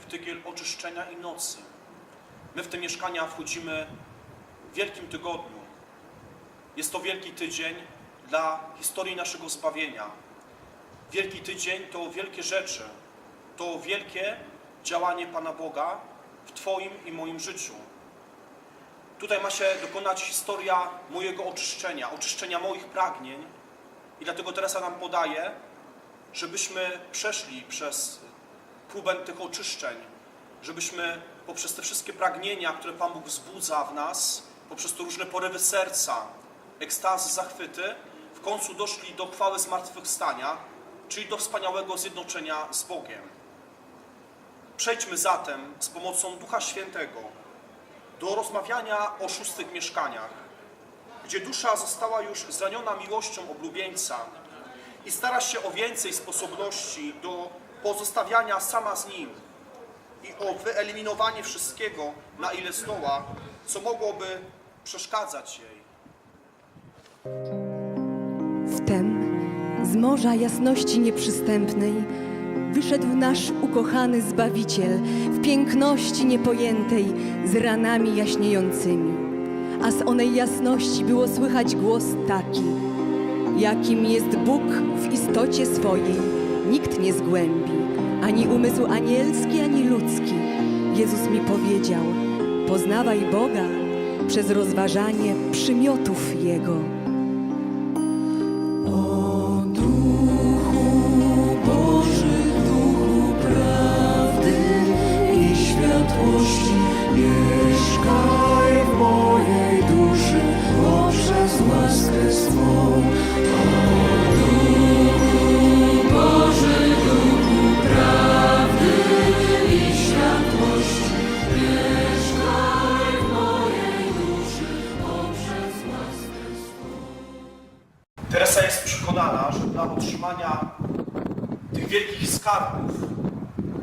w tygiel oczyszczenia i nocy. My w te mieszkania wchodzimy w Wielkim Tygodniu. Jest to Wielki Tydzień dla historii naszego zbawienia. Wielki Tydzień to wielkie rzeczy, to wielkie działanie Pana Boga w Twoim i moim życiu. Tutaj ma się dokonać historia mojego oczyszczenia, oczyszczenia moich pragnień i dlatego Teresa nam podaje, żebyśmy przeszli przez próbę tych oczyszczeń, żebyśmy poprzez te wszystkie pragnienia, które Pan Bóg wzbudza w nas, poprzez te różne porywy serca, ekstazy, zachwyty, w końcu doszli do chwały zmartwychwstania, czyli do wspaniałego zjednoczenia z Bogiem. Przejdźmy zatem z pomocą Ducha Świętego do rozmawiania o szóstych mieszkaniach, gdzie dusza została już zraniona miłością oblubieńca i stara się o więcej sposobności do pozostawiania sama z nim i o wyeliminowanie wszystkiego, na ile zdoła, co mogłoby przeszkadzać jej. Wtem z morza jasności nieprzystępnej wyszedł nasz ukochany Zbawiciel w piękności niepojętej z ranami jaśniejącymi. A z onej jasności było słychać głos taki, jakim jest Bóg w istocie swojej, nikt nie zgłębi, ani umysł anielski, ani ludzki. Jezus mi powiedział, poznawaj Boga przez rozważanie przymiotów Jego. Jest przekonana, że dla otrzymania tych wielkich skarbów,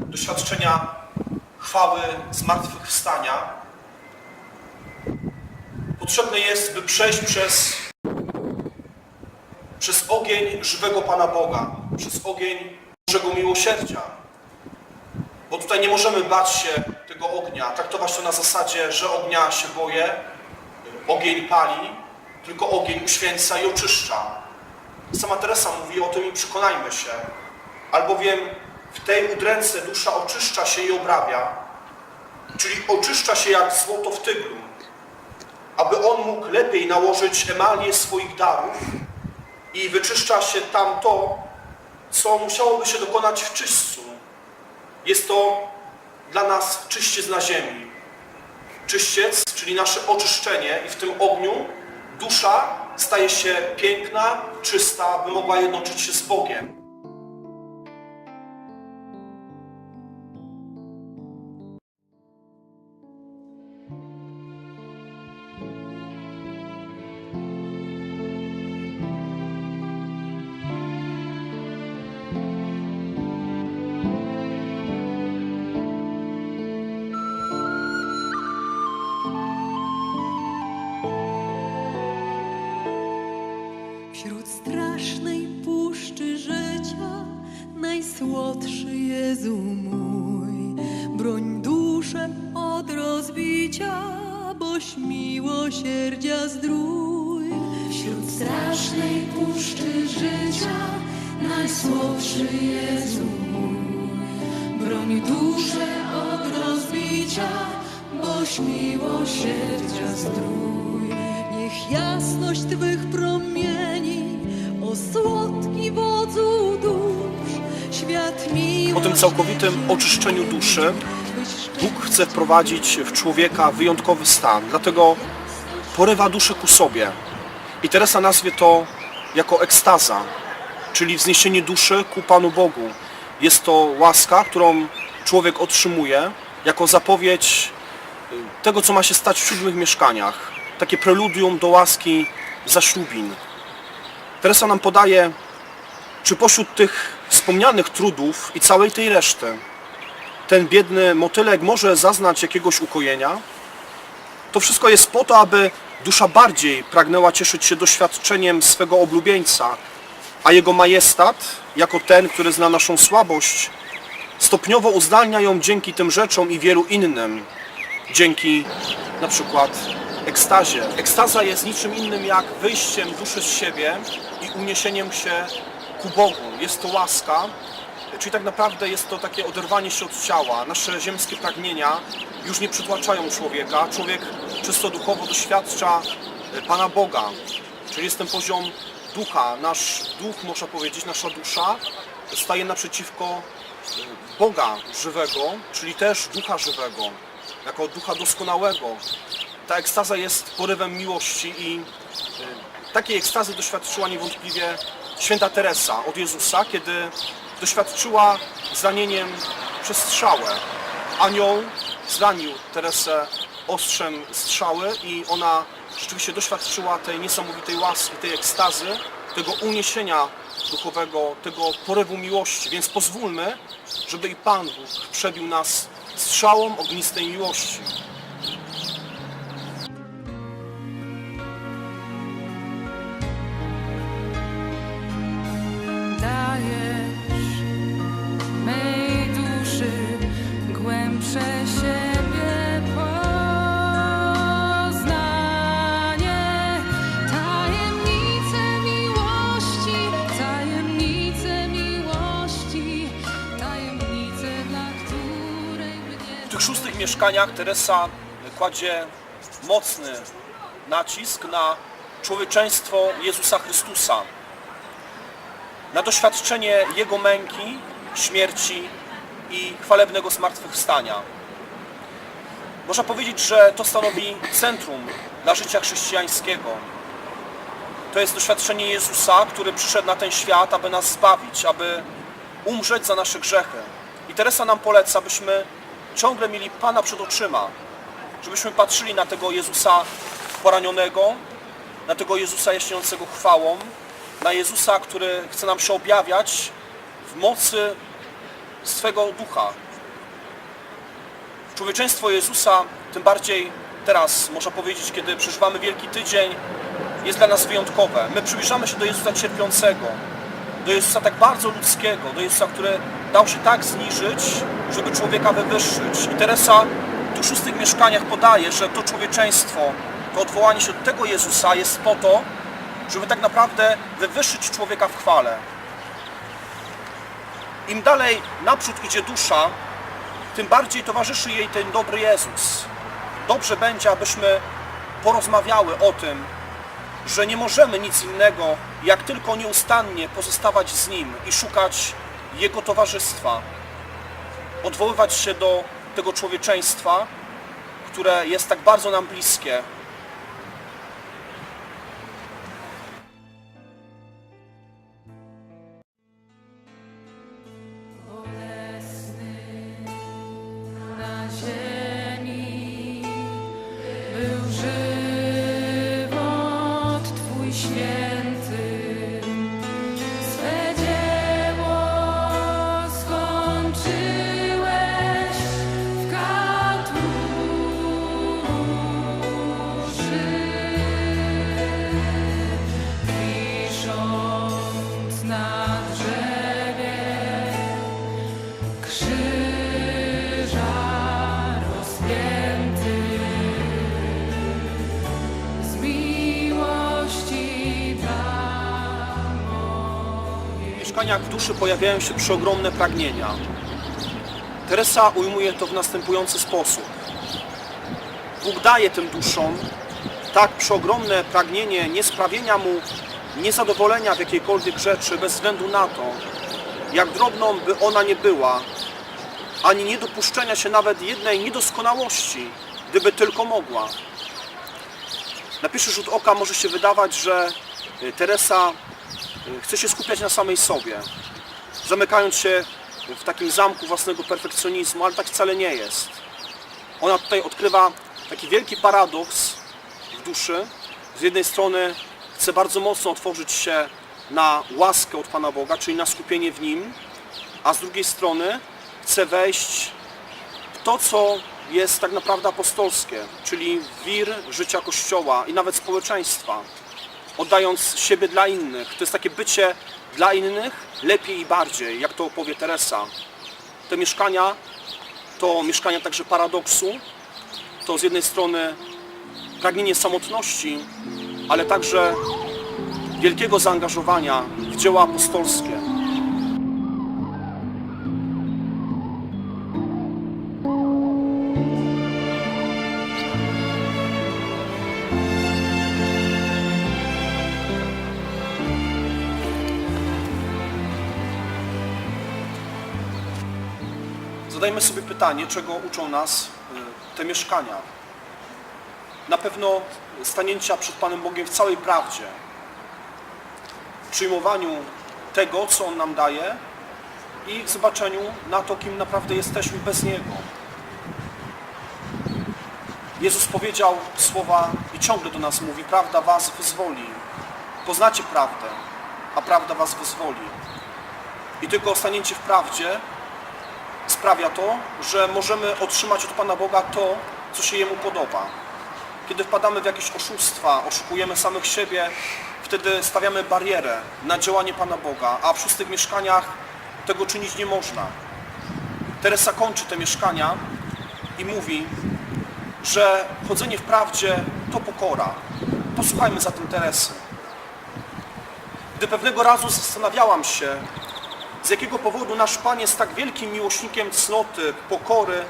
doświadczenia chwały zmartwychwstania, potrzebne jest, by przejść przez, przez ogień żywego Pana Boga, przez ogień Bożego miłosierdzia. Bo tutaj nie możemy bać się tego ognia, traktować to na zasadzie, że ognia się boję, ogień pali, tylko ogień uświęca i oczyszcza. Sama Teresa mówi o tym i przekonajmy się, albowiem w tej udręce dusza oczyszcza się i obrabia, czyli oczyszcza się jak złoto w tyglu, aby on mógł lepiej nałożyć emalię swoich darów i wyczyszcza się tam to, co musiałoby się dokonać w czyśćcu. Jest to dla nas czyściec na ziemi. Czyściec, czyli nasze oczyszczenie i w tym ogniu dusza staje się piękna, czysta, by mogła jednoczyć się z Bogiem. Najsłodszy Jezu mój, broń duszę od rozbicia, boś miłosierdzia zdrój. Wśród strasznej puszczy życia najsłodszy Jezu mój. Broń duszę od rozbicia, boś miłosierdzia zdrój. Niech jasność Twych promieni, o słodki wodzu. Po tym całkowitym oczyszczeniu duszy Bóg chce wprowadzić w człowieka wyjątkowy stan, dlatego porywa duszę ku sobie. I Teresa nazwie to jako ekstaza, czyli wzniesienie duszy ku Panu Bogu. Jest to łaska, którą człowiek otrzymuje jako zapowiedź y, tego, co ma się stać w siódmych mieszkaniach. Takie preludium do łaski zaślubin. Teresa nam podaje, czy pośród tych wspomnianych trudów i całej tej reszty ten biedny motylek może zaznać jakiegoś ukojenia? To wszystko jest po to, aby dusza bardziej pragnęła cieszyć się doświadczeniem swego oblubieńca, a jego majestat, jako ten, który zna naszą słabość, Stopniowo uzdalnia ją dzięki tym rzeczom i wielu innym. Dzięki na przykład ekstazie. Ekstaza jest niczym innym jak wyjściem duszy z siebie i uniesieniem się ku Bogu. Jest to łaska, czyli tak naprawdę jest to takie oderwanie się od ciała. Nasze ziemskie pragnienia już nie przytłaczają człowieka. Człowiek czysto duchowo doświadcza e, Pana Boga. Czyli jest ten poziom ducha. Nasz duch, można powiedzieć, nasza dusza staje naprzeciwko e, Boga żywego, czyli też ducha żywego, jako ducha doskonałego. Ta ekstaza jest porywem miłości i e, takiej ekstazy doświadczyła niewątpliwie święta Teresa od Jezusa, kiedy doświadczyła zranieniem przez strzałę. Anioł zranił Teresę ostrzem strzały i ona rzeczywiście doświadczyła tej niesamowitej łaski, tej ekstazy, tego uniesienia duchowego, tego porywu miłości. Więc pozwólmy, żeby i Pan Bóg przebił nas strzałą ognistej miłości. Mieszkaniach Teresa kładzie mocny nacisk na człowieczeństwo Jezusa Chrystusa, na doświadczenie Jego męki, śmierci i chwalebnego zmartwychwstania. Można powiedzieć, że to stanowi centrum dla życia chrześcijańskiego. To jest doświadczenie Jezusa, który przyszedł na ten świat, aby nas zbawić, aby umrzeć za nasze grzechy. I Teresa nam poleca, byśmy ciągle mieli Pana przed oczyma, żebyśmy patrzyli na tego Jezusa poranionego, na tego Jezusa jaśniejącego chwałą, na Jezusa, który chce nam się objawiać w mocy swego ducha. Człowieczeństwo Jezusa, tym bardziej teraz, można powiedzieć, kiedy przeżywamy Wielki Tydzień, jest dla nas wyjątkowe. My przybliżamy się do Jezusa cierpiącego, do Jezusa tak bardzo ludzkiego, do Jezusa, który dał się tak zniżyć, żeby człowieka wywyższyć. I Teresa w tych szóstych mieszkaniach podaje, że to człowieczeństwo, to odwołanie się do tego Jezusa jest po to, żeby tak naprawdę wywyższyć człowieka w chwale. Im dalej naprzód idzie dusza, tym bardziej towarzyszy jej ten dobry Jezus. Dobrze będzie, abyśmy porozmawiały o tym, że nie możemy nic innego, jak tylko nieustannie pozostawać z Nim i szukać Jego towarzystwa. Odwoływać się do tego człowieczeństwa, które jest tak bardzo nam bliskie. W duszy pojawiają się przeogromne pragnienia. Teresa ujmuje to w następujący sposób. Bóg daje tym duszom tak przeogromne pragnienie niesprawienia mu niezadowolenia w jakiejkolwiek rzeczy bez względu na to, jak drobną by ona nie była, ani niedopuszczenia się nawet jednej niedoskonałości, gdyby tylko mogła. Na pierwszy rzut oka może się wydawać, że Teresa chce się skupiać na samej sobie, zamykając się w takim zamku własnego perfekcjonizmu, ale tak wcale nie jest. Ona tutaj odkrywa taki wielki paradoks w duszy. Z jednej strony chce bardzo mocno otworzyć się na łaskę od Pana Boga, czyli na skupienie w Nim, a z drugiej strony chce wejść w to, co jest tak naprawdę apostolskie, czyli wir życia Kościoła i nawet społeczeństwa, oddając siebie dla innych. To jest takie bycie dla innych lepiej i bardziej, jak to opowie Teresa. te mieszkania to mieszkania także paradoksu, to z jednej strony pragnienie samotności, ale także wielkiego zaangażowania w dzieła apostolskie. Zadajmy sobie pytanie, czego uczą nas y, te mieszkania. Na pewno stanięcia przed Panem Bogiem w całej prawdzie, przyjmowaniu tego, co On nam daje i w zobaczeniu na to, kim naprawdę jesteśmy bez Niego. Jezus powiedział słowa i ciągle do nas mówi, prawda was wyzwoli. Poznacie prawdę, a prawda was wyzwoli. I tylko stanięcie w prawdzie sprawia to, że możemy otrzymać od Pana Boga to, co się Jemu podoba. Kiedy wpadamy w jakieś oszustwa, oszukujemy samych siebie, wtedy stawiamy barierę na działanie Pana Boga, a w szóstych mieszkaniach tego czynić nie można. Teresa kończy te mieszkania i mówi, że chodzenie w prawdzie to pokora. Posłuchajmy zatem Teresy. Gdy pewnego razu zastanawiałam się, z jakiego powodu nasz Pan jest tak wielkim miłośnikiem cnoty, pokory,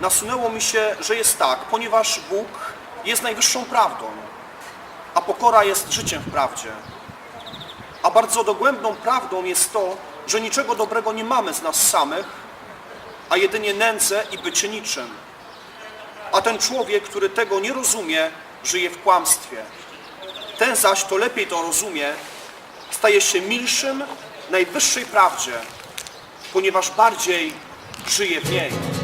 nasunęło mi się, że jest tak, ponieważ Bóg jest najwyższą prawdą, a pokora jest życiem w prawdzie. A bardzo dogłębną prawdą jest to, że niczego dobrego nie mamy z nas samych, a jedynie nędzę i bycie niczym. A ten człowiek, który tego nie rozumie, żyje w kłamstwie. Ten zaś, kto lepiej to rozumie, staje się milszym najwyższej prawdzie, ponieważ bardziej żyje w niej.